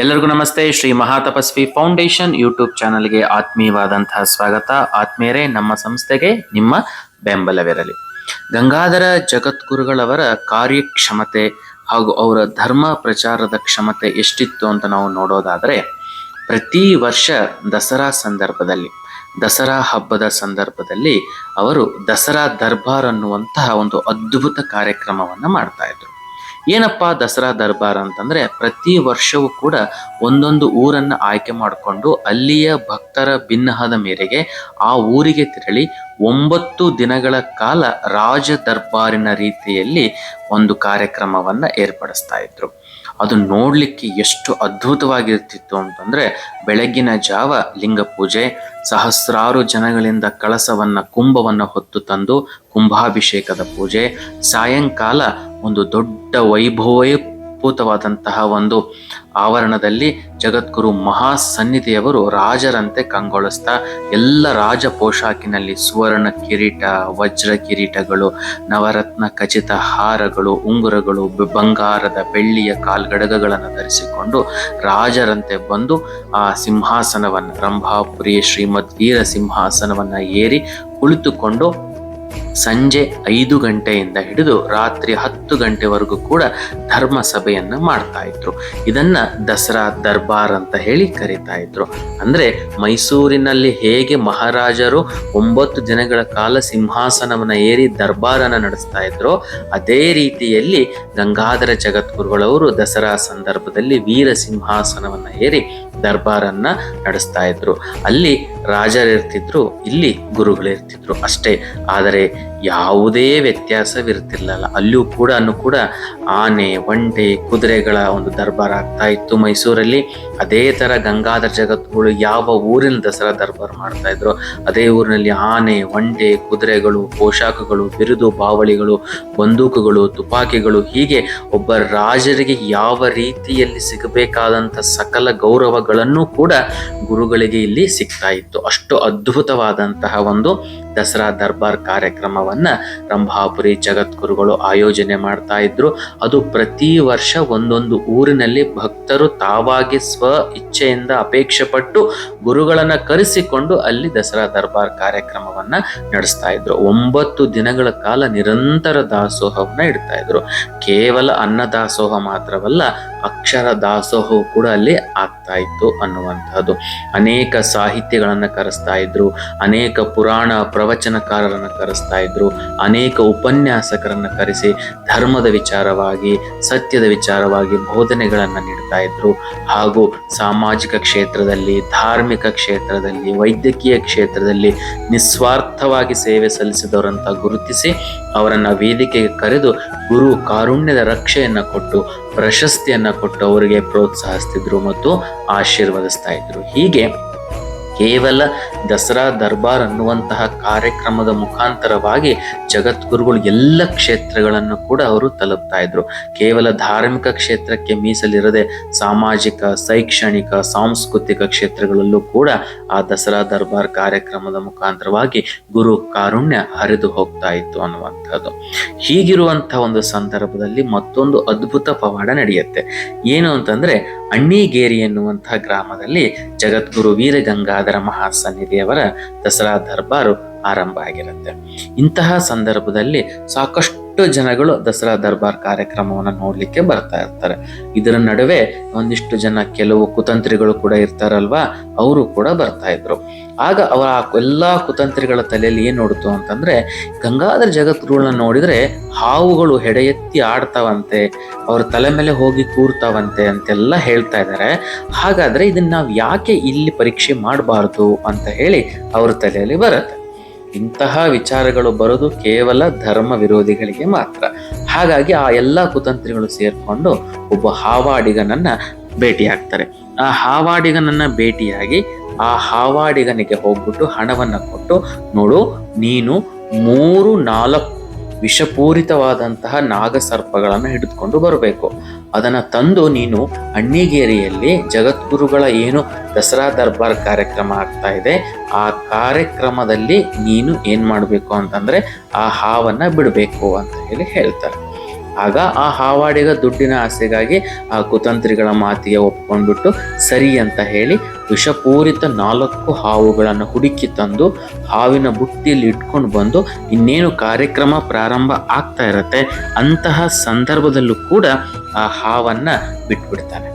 ಎಲ್ಲರಿಗೂ ನಮಸ್ತೆ. Shri Mahatapasvi foundation YouTube ಚಾನಲ್ಗೆ ಆತ್ಮೀಯವಾದಂತಹ ಸ್ವಾಗತ. ಆತ್ಮೀಯರೇ, ನಮ್ಮ ಸಂಸ್ಥೆಗೆ ನಿಮ್ಮ ಬೆಂಬಲವಿರಲಿ. ಗಂಗಾಧರ ಜಗದ್ಗುರುಗಳವರ ಕಾರ್ಯಕ್ಷಮತೆ ಹಾಗೂ ಅವರ ಧರ್ಮ ಪ್ರಚಾರದ ಕ್ಷಮತೆ ಎಷ್ಟಿತ್ತು ಅಂತ ನಾವು ನೋಡೋದಾದರೆ, ಪ್ರತಿ ವರ್ಷ ದಸರಾ ಸಂದರ್ಭದಲ್ಲಿ, ದಸರಾ ಹಬ್ಬದ ಸಂದರ್ಭದಲ್ಲಿ ಅವರು ದಸರಾ ದರ್ಬಾರ್ ಅನ್ನುವಂತಹ ಒಂದು ಅದ್ಭುತ ಕಾರ್ಯಕ್ರಮವನ್ನು ಮಾಡ್ತಾ ಇದ್ರು. ಏನಪ್ಪಾ ದಸರಾ ದರ್ಬಾರ್ ಅಂತಂದ್ರೆ ಪ್ರತಿ ವರ್ಷವೂ ಕೂಡ ಒಂದೊಂದು ಊರನ್ನು ಆಯ್ಕೆ ಮಾಡಿಕೊಂಡು ಅಲ್ಲಿಯ ಭಕ್ತರ ಭಿನ್ನಹದ ಮೇರೆಗೆ ಆ ಊರಿಗೆ ತೆರಳಿ ಒಂಬತ್ತು ದಿನಗಳ ಕಾಲ ರಾಜ ದರ್ಬಾರಿನ ರೀತಿಯಲ್ಲಿ ಒಂದು ಕಾರ್ಯಕ್ರಮವನ್ನು ಏರ್ಪಡಿಸ್ತಾ ಇದ್ರು. ಅದು ನೋಡಲಿಕ್ಕೆ ಎಷ್ಟು ಅದ್ಭುತವಾಗಿರ್ತಿತ್ತು ಅಂತಂದರೆ ಬೆಳಗ್ಗಿನ ಜಾವ ಲಿಂಗ ಪೂಜೆ ಸಹಸ್ರಾರು ಜನಗಳಿಂದ ಕಳಸವನ್ನು, ಕುಂಭವನ್ನು ಹೊತ್ತು ತಂದು ಕುಂಭಾಭಿಷೇಕದ ಪೂಜೆ, ಸಾಯಂಕಾಲ ಒಂದು ದೊಡ್ಡ ವೈಭವಪೂತವಾದಂತಹ ಒಂದು ಆವರಣದಲ್ಲಿ ಜಗದ್ಗುರು ಮಹಾ ಸನ್ನಿಧಿಯವರು ರಾಜರಂತೆ ಕಂಗೊಳಿಸ್ತಾ ಎಲ್ಲ ರಾಜ ಪೋಷಾಕಿನಲ್ಲಿ ಸುವರ್ಣ ಕಿರೀಟ, ವಜ್ರ ಕಿರೀಟಗಳು, ನವರತ್ನ ಖಚಿತ ಹಾರಗಳು, ಉಂಗುರಗಳು ಬಂಗಾರದ ಬೆಳ್ಳಿಯ ಕಾಲ್ಗಡಗಗಳನ್ನು ಧರಿಸಿಕೊಂಡು ರಾಜರಂತೆ ಬಂದು ಆ ಸಿಂಹಾಸನವನ್ನು ರಂಭಾಪುರಿ ಶ್ರೀಮದ್ ವೀರ ಸಿಂಹಾಸನವನ್ನು ಏರಿ ಕುಳಿತುಕೊಂಡು ಸಂಜೆ ಐದು ಗಂಟೆಯಿಂದ ಹಿಡಿದು ರಾತ್ರಿ ಹತ್ತು ಗಂಟೆವರೆಗೂ ಕೂಡ ಧರ್ಮ ಸಭೆಯನ್ನು ಮಾಡ್ತಾ ಇದ್ರು. ಇದನ್ನ ದಸರಾ ದರ್ಬಾರ್ ಅಂತ ಹೇಳಿ ಕರೀತಾ ಇದ್ರು. ಅಂದ್ರೆ ಮೈಸೂರಿನಲ್ಲಿ ಹೇಗೆ ಮಹಾರಾಜರು ಒಂಬತ್ತು ದಿನಗಳ ಕಾಲ ಸಿಂಹಾಸನವನ್ನ ಏರಿ ದರ್ಬಾರನ್ನ ನಡೆಸ್ತಾ ಇದ್ರು, ಅದೇ ರೀತಿಯಲ್ಲಿ ಗಂಗಾಧರ ಜಗದ್ಗುರುಗಳವರು ದಸರಾ ಸಂದರ್ಭದಲ್ಲಿ ವೀರ ಸಿಂಹಾಸನವನ್ನ ಏರಿ ದರ್ಬಾರನ್ನ ನಡೆಸ್ತಾ ಇದ್ರು. ಅಲ್ಲಿ ರಾಜರಿರ್ತಿದ್ರು, ಇಲ್ಲಿ ಗುರುಗಳಿರ್ತಿದ್ರು ಅಷ್ಟೇ. ಆದರೆ ಯಾವುದೇ ವ್ಯತ್ಯಾಸವಿರ್ತಿರ್ಲಿಲ್ಲ. ಅಲ್ಲೂ ಕೂಡ ಕೂಡ ಆನೆ, ಒಂಟೆ, ಕುದುರೆಗಳ ಒಂದು ದರ್ಬಾರ್ ಆಗ್ತಾ ಇತ್ತು ಮೈಸೂರಲ್ಲಿ. ಅದೇ ತರ ಗಂಗಾಧರ ಜಗತ್ಗಳು ಯಾವ ಊರಿನ ದಸರಾ ದರ್ಬಾರ್ ಮಾಡ್ತಾ ಇದ್ರು, ಅದೇ ಊರಿನಲ್ಲಿ ಆನೆ, ಒಂಟೆ, ಕುದುರೆಗಳು, ಪೋಷಾಕಗಳು, ಬಿರುದು, ಬಾವಳಿಗಳು, ಬಂದೂಕುಗಳು, ತುಪಾಕಿಗಳು, ಹೀಗೆ ಒಬ್ಬ ರಾಜರಿಗೆ ಯಾವ ರೀತಿಯಲ್ಲಿ ಸಿಗಬೇಕಾದಂತ ಸಕಲ ಗೌರವಗಳನ್ನು ಕೂಡ ಗುರುಗಳಿಗೆ ಇಲ್ಲಿ ಸಿಗ್ತಾ ಇತ್ತು. ಅಷ್ಟು ಅದ್ಭುತವಾದಂತಹ ಒಂದು ದಸರಾ ದರ್ಬಾರ್ ಕಾರ್ಯಕ್ರಮವನ್ನ ರಂಭಾಪುರಿ ಜಗದ್ಗುರುಗಳು ಆಯೋಜನೆ ಮಾಡ್ತಾ ಇದ್ರು. ಅದು ಪ್ರತಿ ವರ್ಷ ಒಂದೊಂದು ಊರಿನಲ್ಲಿ ಭಕ್ತರು ತಾವಾಗಿ ಸ್ವ ಇಚ್ಛೆಯಿಂದ ಅಪೇಕ್ಷೆ ಪಟ್ಟು ಗುರುಗಳನ್ನ ಕರೆಸಿಕೊಂಡು ಅಲ್ಲಿ ದಸರಾ ದರ್ಬಾರ್ ಕಾರ್ಯಕ್ರಮವನ್ನ ನಡೆಸ್ತಾ ಇದ್ರು. ಒಂಬತ್ತು ದಿನಗಳ ಕಾಲ ನಿರಂತರ ದಾಸೋಹವನ್ನ ಇಡ್ತಾ ಇದ್ರು. ಕೇವಲ ಅನ್ನ ದಾಸೋಹ ಮಾತ್ರವಲ್ಲ, ಅಕ್ಷರ ದಾಸೋಹವು ಕೂಡ ಅಲ್ಲಿ ಆಗ್ತಾ ಇತ್ತು ಅನ್ನುವಂತಹದ್ದು ಅನೇಕ ಸಾಹಿತ್ಯಗಳನ್ನ ಕರೆಸ್ತಾ ಇದ್ರು. ಅನೇಕ ಪುರಾಣ ಪ್ರವಚನಕಾರರನ್ನ ಕರೆಸ್ತಾ ಇದ್ರು. ಅನೇಕ ಉಪನ್ಯಾಸಕರನ್ನ ಕರೆಸಿ ಧರ್ಮದ ವಿಚಾರವಾಗಿ, ಸತ್ಯದ ವಿಚಾರವಾಗಿ ಬೋಧನೆಗಳನ್ನ ನೀಡ್ತಾ ಇದ್ರು. ಹಾಗೂ ಸಾಮಾಜಿಕ ಕ್ಷೇತ್ರದಲ್ಲಿ, ಧಾರ್ಮಿಕ ಕ್ಷೇತ್ರದಲ್ಲಿ, ವೈದ್ಯಕೀಯ ಕ್ಷೇತ್ರದಲ್ಲಿ ನಿಸ್ವಾರ್ಥವಾಗಿ ಸೇವೆ ಸಲ್ಲಿಸಿದವರಂತ ಗುರುತಿಸಿ ಅವರನ್ನ ವೇದಿಕೆಗೆ ಕರೆದು ಗುರು ಕಾರುಣ್ಯದ ರಕ್ಷೆಯನ್ನು ಕೊಟ್ಟು, ಪ್ರಶಸ್ತಿಯನ್ನ ಕೊಟ್ಟು ಅವರಿಗೆ ಪ್ರೋತ್ಸಾಹಿಸ್ತಿದ್ರು ಮತ್ತು ಆಶೀರ್ವದಿಸ್ತಾ ಇದ್ರು. ಹೀಗೆ ಕೇವಲ ದಸರಾ ದರ್ಬಾರ್ ಅನ್ನುವಂತಹ ಕಾರ್ಯಕ್ರಮದ ಮುಖಾಂತರವಾಗಿ ಜಗದ್ಗುರುಗಳು ಎಲ್ಲ ಕ್ಷೇತ್ರಗಳನ್ನು ಕೂಡ ಅವರು ತಲುಪ್ತಾ ಇದ್ರು. ಕೇವಲ ಧಾರ್ಮಿಕ ಕ್ಷೇತ್ರಕ್ಕೆ ಮೀಸಲಿರದೆ ಸಾಮಾಜಿಕ, ಶೈಕ್ಷಣಿಕ, ಸಾಂಸ್ಕೃತಿಕ ಕ್ಷೇತ್ರಗಳಲ್ಲೂ ಕೂಡ ಆ ದಸರಾ ದರ್ಬಾರ್ ಕಾರ್ಯಕ್ರಮದ ಮುಖಾಂತರವಾಗಿ ಗುರು ಕಾರುಣ್ಯ ಹರಿದು ಹೋಗ್ತಾ ಇತ್ತು ಅನ್ನುವಂಥದ್ದು. ಹೀಗಿರುವಂತಹ ಒಂದು ಸಂದರ್ಭದಲ್ಲಿ ಮತ್ತೊಂದು ಅದ್ಭುತ ಪವಾಡ ನಡೆಯುತ್ತೆ. ಏನು ಅಂತಂದ್ರೆ ಅಣ್ಣಿಗೇರಿ ಎನ್ನುವಂತಹ ಗ್ರಾಮದಲ್ಲಿ ಜಗದ್ಗುರು ವೀರಗಂಗಾಧರ ಮಹಾಸನ್ನಿಧಿಯವರ ದಸರಾ ದರ್ಬಾರು ಆರಂಭ ಆಗಿರುತ್ತೆ. ಇಂತಹ ಸಂದರ್ಭದಲ್ಲಿ ಸಾಕಷ್ಟು ಜನಗಳು ದಸರಾ ದರ್ಬಾರ್ ಕಾರ್ಯಕ್ರಮವನ್ನು ನೋಡ್ಲಿಕ್ಕೆ ಬರ್ತಾ ಇರ್ತಾರೆ. ಇದರ ನಡುವೆ ಒಂದಿಷ್ಟು ಜನ ಕೆಲವು ಕುತಂತ್ರಿಗಳು ಕೂಡ ಇರ್ತಾರಲ್ವಾ? ಅವರು ಕೂಡ ಬರ್ತಾ ಇದ್ರು. ಆಗ ಅವರ ಎಲ್ಲ ಕುತಂತ್ರಿಗಳ ತಲೆಯಲ್ಲಿ ಏನು ನೋಡ್ತು ಅಂತಂದ್ರೆ ಗಂಗಾಧರ ಜಗದ್ಗುರುಗಳನ್ನ ನೋಡಿದ್ರೆ ಹಾವುಗಳು ಹೆಡೆ ಎತ್ತಿ ಆಡ್ತಾವಂತೆ, ಅವ್ರ ತಲೆ ಮೇಲೆ ಹೋಗಿ ಕೂರ್ತಾವಂತೆ ಅಂತೆಲ್ಲ ಹೇಳ್ತಾ ಇದ್ದಾರೆ ಹಾಗಾದ್ರೆ ಇದನ್ನ ನಾವು ಯಾಕೆ ಇಲ್ಲಿ ಪರೀಕ್ಷೆ ಮಾಡಬಾರ್ದು ಅಂತ ಹೇಳಿ ಅವ್ರ ತಲೆಯಲ್ಲಿ ಬರುತ್ತೆ. ಇಂತಹ ವಿಚಾರಗಳು ಬರೋದು ಕೇವಲ ಧರ್ಮ ವಿರೋಧಿಗಳಿಗೆ ಮಾತ್ರ. ಹಾಗಾಗಿ ಆ ಎಲ್ಲ ಕುತಂತ್ರಿಗಳು ಸೇರ್ಕೊಂಡು ಒಬ್ಬ ಹಾವಾಡಿಗನನ್ನ ಭೇಟಿಯಾಗ್ತಾರೆ. ಆ ಹಾವಾಡಿಗನನ್ನ ಭೇಟಿಯಾಗಿ ಆ ಹಾವಾಡಿಗನಿಗೆ ಹೋಗ್ಬಿಟ್ಟು ಹಣವನ್ನು ಕೊಟ್ಟು, ನೋಡು, ನೀನು ಮೂರು ನಾಲ್ಕು ವಿಷಪೂರಿತವಾದಂತಹ ನಾಗಸರ್ಪಗಳನ್ನು ಹಿಡಿದುಕೊಂಡು ಬರಬೇಕು. ಅದನ್ನ ತಂದು ನೀನು ಅಣ್ಣಿಗೇರಿಯಲ್ಲಿ ಜಗದ್ಗುರುಗಳ ಏನು ದಸರಾ ದರ್ಬಾರ್ ಕಾರ್ಯಕ್ರಮ ಆಗ್ತಾ ಇದೆ, ಆ ಕಾರ್ಯಕ್ರಮದಲ್ಲಿ ನೀನು ಏನು ಮಾಡಬೇಕು ಅಂತಂದ್ರೆ ಆ ಹಾವನ್ನ ಬಿಡಬೇಕು ಅಂತ ಹೇಳಿ ಹೇಳ್ತಾರೆ. ಆಗ ಆ ಹಾವಾಡಿಗ ದುಡ್ಡಿನ ಆಸೆಗಾಗಿ ಆ ಕುತಂತ್ರಿಗಳ ಮಾತಿಗೆ ಒಪ್ಕೊಂಡ್ಬಿಟ್ಟು, ಸರಿ ಅಂತ ಹೇಳಿ ವಿಷಪೂರಿತ ನಾಲ್ಕು ಹಾವುಗಳನ್ನು ಹುಡುಕಿ ತಂದು ಹಾವಿನ ಬುಟ್ಟಿಯಲ್ಲಿ ಇಟ್ಕೊಂಡು ಬಂದು ಇನ್ನೇನು ಕಾರ್ಯಕ್ರಮ ಪ್ರಾರಂಭ ಆಗ್ತಾ ಇರತ್ತೆ, ಅಂತಹ ಸಂದರ್ಭದಲ್ಲೂ ಕೂಡ ಆ ಹಾವನ್ನ ಬಿಟ್ಬಿಡ್ತಾನೆ.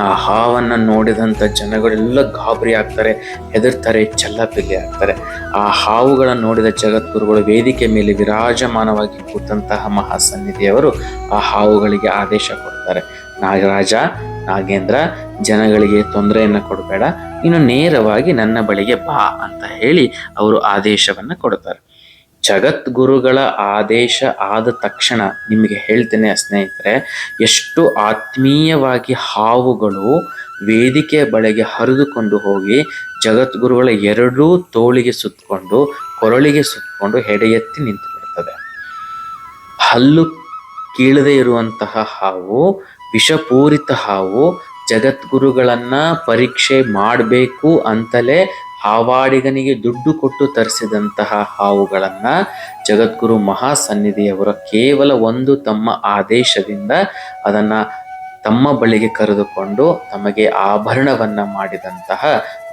ಆ ಹಾವನ್ನ ನೋಡಿದಂಥ ಜನಗಳೆಲ್ಲ ಗಾಬರಿ ಆಗ್ತಾರೆ, ಹೆದರ್ತಾರೆ ಚಲ್ಲಪಿಲ್ಲಿ ಆಗ್ತಾರೆ. ಆ ಹಾವುಗಳನ್ನು ನೋಡಿದ ಜಗದ್ಗುರುಗಳು ವೇದಿಕೆ ಮೇಲೆ ವಿರಾಜಮಾನವಾಗಿ ಕೂತಂತಹ ಮಹಾಸನ್ನಿಧಿಯವರು ಆ ಹಾವುಗಳಿಗೆ ಆದೇಶ ಕೊಡ್ತಾರೆ. ನಾಗರಾಜ, ನಾಗೇಂದ್ರ, ಜನಗಳಿಗೆ ತೊಂದರೆಯನ್ನು ಕೊಡಬೇಡ, ಇನ್ನು ನೇರವಾಗಿ ನನ್ನ ಬಳಿಗೆ ಬಾ ಅಂತ ಹೇಳಿ ಅವರು ಆದೇಶವನ್ನು ಕೊಡ್ತಾರೆ. ಜಗದ್ಗುರುಗಳ ಆದೇಶ ಆದ ತಕ್ಷಣ ನಿಮಗೆ ಹೇಳ್ತೇನೆ ಸ್ನೇಹಿತರೆ, ಎಷ್ಟು ಆತ್ಮೀಯವಾಗಿ ಹಾವುಗಳು ವೇದಿಕೆಯ ಬಳಿಗೆ ಹರಿದುಕೊಂಡು ಹೋಗಿ ಜಗದ್ಗುರುಗಳ ಎರಡೂ ತೋಳಿಗೆ ಸುತ್ತಕೊಂಡು ಕೊರಳಿಗೆ ಸುತ್ತಕೊಂಡು ಹೆಡೆ ಎತ್ತಿ ನಿಂತು ಬಿಡ್ತದೆ. ಹಲ್ಲು ಕೀಳದೆ ಇರುವಂತಹ ಹಾವು, ವಿಷಪೂರಿತ ಹಾವು, ಜಗದ್ಗುರುಗಳನ್ನ ಪರೀಕ್ಷೆ ಮಾಡಬೇಕು ಅಂತಲೇ ಹಾವಾಡಿಗನಿಗೆ ದುಡ್ಡು ಕೊಟ್ಟು ತರಿಸಿದಂತಹ ಹಾವುಗಳನ್ನು ಜಗದ್ಗುರು ಮಹಾಸನ್ನಿಧಿಯವರ ಕೇವಲ ಒಂದು ತಮ್ಮ ಆದೇಶದಿಂದ ಅದನ್ನ ತಮ್ಮ ಬಳಿಗೆ ಕರೆದುಕೊಂಡು ತಮಗೆ ಆಭರಣವನ್ನ ಮಾಡಿದಂತಹ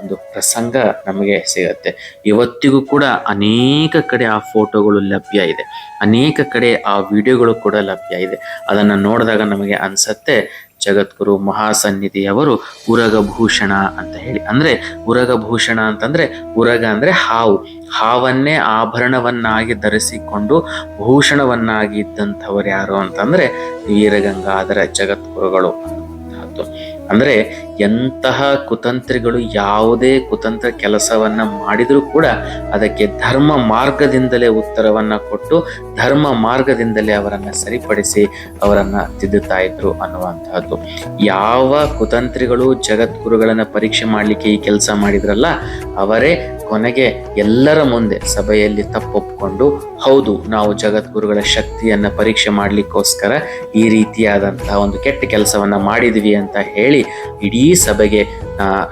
ಒಂದು ಪ್ರಸಂಗ ನಮಗೆ ಸಿಗುತ್ತೆ. ಇವತ್ತಿಗೂ ಕೂಡ ಅನೇಕ ಕಡೆ ಆ ಫೋಟೋಗಳು ಲಭ್ಯ ಇದೆ. ಅನೇಕ ಕಡೆ ಆ ವಿಡಿಯೋಗಳು ಕೂಡ ಲಭ್ಯ ಇದೆ. ಅದನ್ನು ನೋಡಿದಾಗ ನಮಗೆ ಅನ್ಸತ್ತೆ ಜಗದ್ಗುರು ಮಹಾಸನ್ನಿಧಿಯವರು ಉರಗಭೂಷಣ ಅಂತ ಹೇಳಿ. ಅಂದ್ರೆ ಉರಗಭೂಷಣ ಅಂತಂದ್ರೆ ಉರಗ ಅಂದ್ರೆ ಹಾವು. ಹಾವನ್ನೇ ಆಭರಣವನ್ನಾಗಿ ಧರಿಸಿಕೊಂಡು ಭೂಷಣವನ್ನಾಗಿ ಇದ್ದಂಥವ್ರು ಯಾರು ಅಂತಂದ್ರೆ ವೀರಗಂಗಾಧರ ಜಗದ್ಗುರುಗಳು. ಅಂದ್ರೆ ಎಂತಹ ಕುತಂತ್ರಿಗಳು ಯಾವುದೇ ಕುತಂತ್ರ ಕೆಲಸವನ್ನ ಮಾಡಿದರೂ ಕೂಡ ಅದಕ್ಕೆ ಧರ್ಮ ಮಾರ್ಗದಿಂದಲೇ ಉತ್ತರವನ್ನ ಕೊಟ್ಟು ಧರ್ಮ ಮಾರ್ಗದಿಂದಲೇ ಅವರನ್ನು ಸರಿಪಡಿಸಿ ಅವರನ್ನು ತಿದ್ದುತ್ತಾ ಇದ್ರು ಅನ್ನುವಂತಹದ್ದು. ಯಾವ ಕುತಂತ್ರಿಗಳು ಜಗದ್ಗುರುಗಳನ್ನು ಪರೀಕ್ಷೆ ಮಾಡಲಿಕ್ಕೆ ಈ ಕೆಲಸ ಮಾಡಿದ್ರಲ್ಲ ಅವರೇ ಕೊನೆಗೆ ಎಲ್ಲರ ಮುಂದೆ ಸಭೆಯಲ್ಲಿ ತಪ್ಪೊಪ್ಪಿಕೊಂಡು ಹೌದು, ನಾವು ಜಗದ್ಗುರುಗಳ ಶಕ್ತಿಯನ್ನ ಪರೀಕ್ಷೆ ಮಾಡಲಿಕ್ಕೋಸ್ಕರ ಈ ರೀತಿಯಾದಂತಹ ಒಂದು ಕೆಟ್ಟ ಕೆಲಸವನ್ನ ಮಾಡಿದ್ವಿ ಅಂತ ಹೇಳಿ ಇಡೀ ಸಭೆಗೆ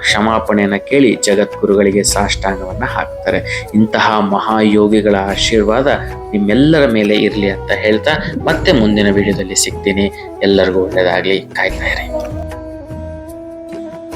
ಕ್ಷಮಾಪಣೆಯನ್ನು ಕೇಳಿ ಜಗದ್ಗುರುಗಳಿಗೆ ಸಾಷ್ಟಾಂಗವನ್ನ ಹಾಕ್ತಾರೆ. ಇಂತಹ ಮಹಾಯೋಗಿಗಳ ಆಶೀರ್ವಾದ ನಿಮ್ಮೆಲ್ಲರ ಮೇಲೆ ಇರಲಿ ಅಂತ ಹೇಳ್ತಾ ಮತ್ತೆ ಮುಂದಿನ ವಿಡಿಯೋದಲ್ಲಿ ಸಿಗ್ತೀನಿ. ಎಲ್ಲರಿಗೂ ಒಳ್ಳೆಯದಾಗಲಿ ಕಾಯ್ತಾ ಇರಿ.